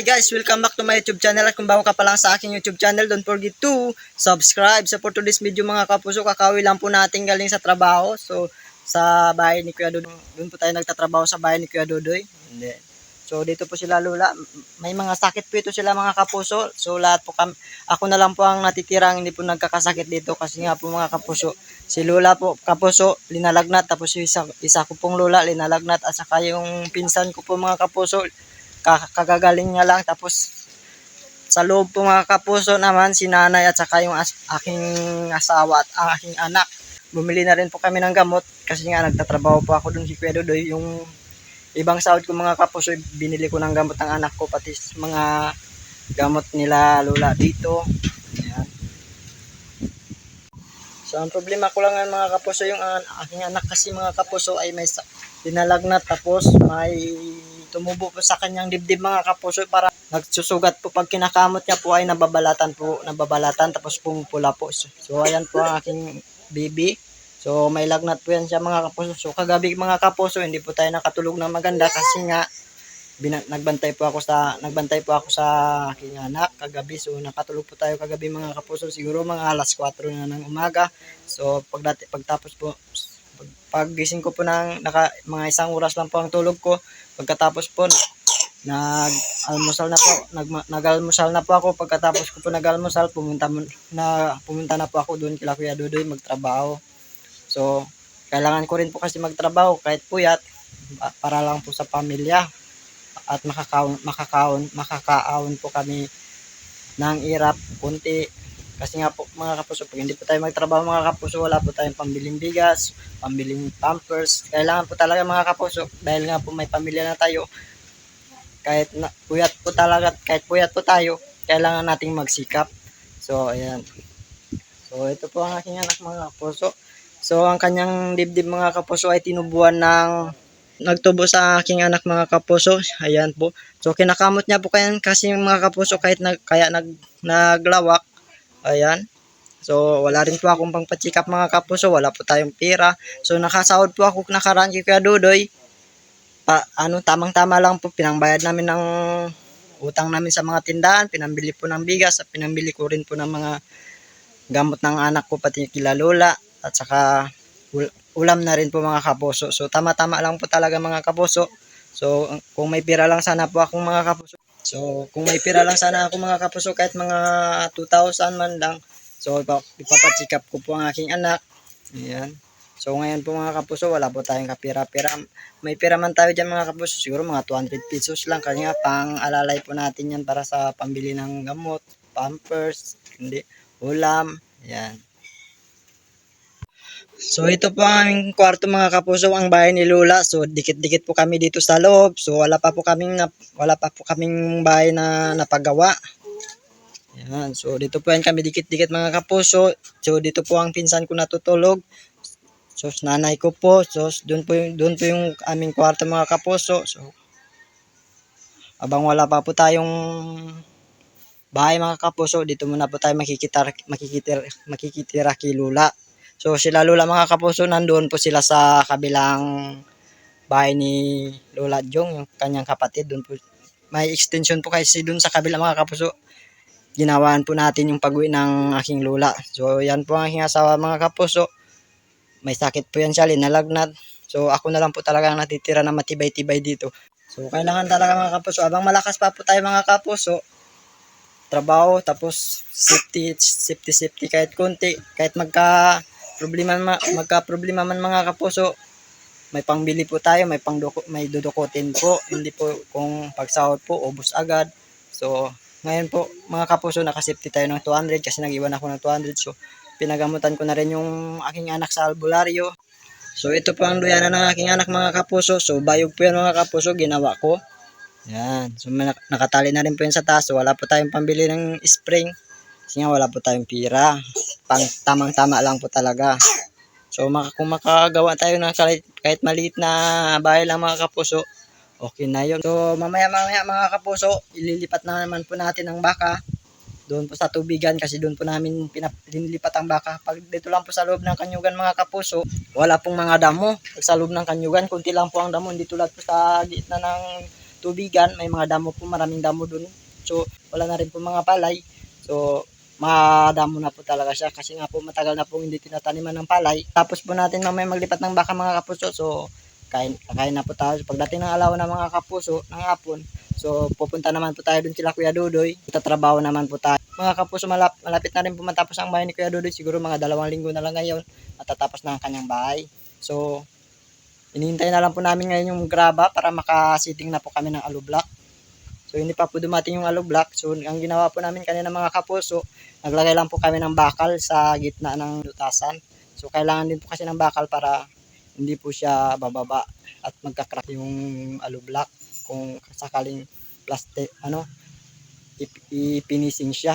Hi guys, welcome back to my YouTube channel at kung bago ka pa lang sa aking YouTube channel, don't forget to subscribe. So for today's video mga kapuso, kakawi lang po natin galing sa trabaho. So sa bahay ni Kuya Dodoy, doon po tayo nagtatrabaho sa bahay ni Kuya Dodoy. Hindi. So dito po sila Lula, may mga sakit po ito sila mga kapuso. So lahat po kami, ako na lang po ang natitirang hindi po nagkakasakit dito kasi nga po mga kapuso. Si Lula po, kapuso, linalagnat. Tapos isa, isa ko pong Lula, linalagnat. At saka yung pinsan ko po mga kapuso, ka- kagagaling niya lang. Tapos sa loob po mga kapuso naman si nanay at saka yung as- aking asawa at aking anak. Bumili na rin po kami ng gamot kasi nga nagtatrabaho po ako dun si Kuya Dodoy. Yung ibang sahod ko mga kapuso binili ko ng gamot ng anak ko pati mga gamot nila lola dito. Ayan. so ang problema ko lang mga kapuso yung an- aking anak kasi mga kapuso ay may dinalagnat tapos may tumubo po sa kanyang dibdib mga kapuso para nagsusugat po. Pag kinakamot niya po ay nababalatan po nababalatan. Tapos pumupula po so, so ayan po ang aking baby so may lagnat po yan siya mga kapuso. So kagabi mga kapuso hindi po tayo nakatulog ng maganda kasi nga bina- nagbantay po ako sa nagbantay po ako sa aking anak kagabi. So nakatulog po tayo kagabi mga kapuso. Siguro mga alas 4 na ng umaga. So pagdati pagtapos po pag, paggising ko po ng naka, mga isang oras lang po ang tulog ko pagkatapos po nag-almusal na po nag, nag-almusal na po ako. Pagkatapos ko po nag-almusal pumunta na pumunta na po ako doon kila Kuya Dudoy magtrabaho. So kailangan ko rin po kasi magtrabaho kahit puyat pa- para lang po sa pamilya. At makakaon makakaon makakaon po kami ng irap kunti kasi nga po mga kapuso pag hindi po tayo magtrabaho mga kapuso wala po tayong pambiling bigas pambiling pampers. Kailangan po talaga mga kapuso dahil nga po may pamilya na tayo kahit na, puyat po talaga kahit puyat po tayo kailangan nating magsikap. So ayan. So ito po ang aking anak mga kapuso. So ang kanyang dibdib mga kapuso ay tinubuan ng nagtubo sa aking anak mga kapuso. Ayan po. So kinakamot niya po kaya kasi mga kapuso kahit nag, kaya nag, naglawak ayan So, wala rin po akong pangpachikap mga kapuso, wala po tayong pera. So, nakasahod po ako nakaraan kay Kuya Dudoy. Pa, ano, tamang-tama lang po, pinangbayad namin ng utang namin sa mga tindahan, pinambili po ng bigas, at pinambili ko rin po ng mga gamot ng anak ko, pati kila Lola, at saka ul- ulam na rin po mga kapuso. So, tama-tama lang po talaga mga kapuso. So, kung may pera lang sana po akong mga kapuso. So, kung may pera lang sana ako mga kapuso, kahit mga 2,000 man lang, So, ipa- ipapachikap ko po ang aking anak. Ayan. So, ngayon po mga kapuso, wala po tayong kapira-pira. May pera man tayo dyan mga kapuso, siguro mga 200 pesos lang. Kasi nga, pang alalay po natin yan para sa pambili ng gamot, pampers, hindi, ulam. Ayan. So, ito po ang aming kwarto mga kapuso, ang bahay ni Lula. So, dikit-dikit po kami dito sa loob. So, wala pa po kaming, na, wala pa po kaming bahay na napagawa. Yan. So, dito po yan kami dikit-dikit mga kapuso. So, dito po ang pinsan ko natutulog. So, nanay ko po. So, doon po yung, doon po yung aming kwarto mga kapuso. So, abang wala pa po tayong bahay mga kapuso, dito muna po tayo makikita, makikitira, makikitira kay Lula. So, sila Lula mga kapuso, nandoon po sila sa kabilang bahay ni Lola Jong, yung kanyang kapatid. Doon po, may extension po kasi doon sa kabila mga kapuso ginawaan po natin yung pag-uwi ng aking lula. So, yan po ang aking asawa mga kapuso. May sakit po yan siya, linalagnat. So, ako na lang po talaga ang natitira na matibay-tibay dito. So, kailangan talaga mga kapuso. Abang malakas pa po tayo mga kapuso, trabaho, tapos safety, safety, safety kahit konti. Kahit magka problema, ma- magka problema man mga kapuso, may pangbili po tayo, may pang may dudukutin po. Hindi po kung pagsahod po, ubos agad. So, ngayon po, mga kapuso, nakasafety tayo ng 200 kasi nag-iwan ako ng 200. So, pinagamutan ko na rin yung aking anak sa albularyo. So, ito po ang duyanan ng aking anak mga kapuso. So, bayog po yan mga kapuso, ginawa ko. Yan. So, nakatali na rin po yan sa taas. So, wala po tayong pambili ng spring. Kasi nga wala po tayong pira. Pang tamang-tama lang po talaga. So, maka, kung makagawa tayo ng kahit, kahit maliit na bahay lang mga kapuso, okay na yun. So, mamaya-mamaya mga kapuso, ililipat na naman po natin ang baka doon po sa tubigan kasi doon po namin linilipat ang baka. Pag dito lang po sa loob ng kanyugan mga kapuso, wala pong mga damo. Pag sa loob ng kanyugan, kunti lang po ang damo. Hindi tulad po sa gitna ng tubigan, may mga damo po, maraming damo dun. So, wala na rin po mga palay. So, madamo na po talaga siya kasi nga po matagal na po hindi tinataniman ng palay. Tapos po natin mamaya maglipat ng baka mga kapuso. So, kain, kakain na po tayo. Pagdating ng alaw ng mga kapuso, ng hapon, so pupunta naman po tayo dun sila Kuya Dudoy. Tatrabaho naman po tayo. Mga kapuso, malap, malapit na rin po matapos ang bahay ni Kuya Dudoy. Siguro mga dalawang linggo na lang ngayon matatapos na ang kanyang bahay. So, inihintay na lang po namin ngayon yung graba para makasiting na po kami ng alublock. So, hindi pa po dumating yung alublock. So, ang ginawa po namin kanina mga kapuso, naglagay lang po kami ng bakal sa gitna ng lutasan. So, kailangan din po kasi ng bakal para hindi po siya bababa at magkakrak yung alublock kung sakaling plastic, ano, ip- ipinising siya.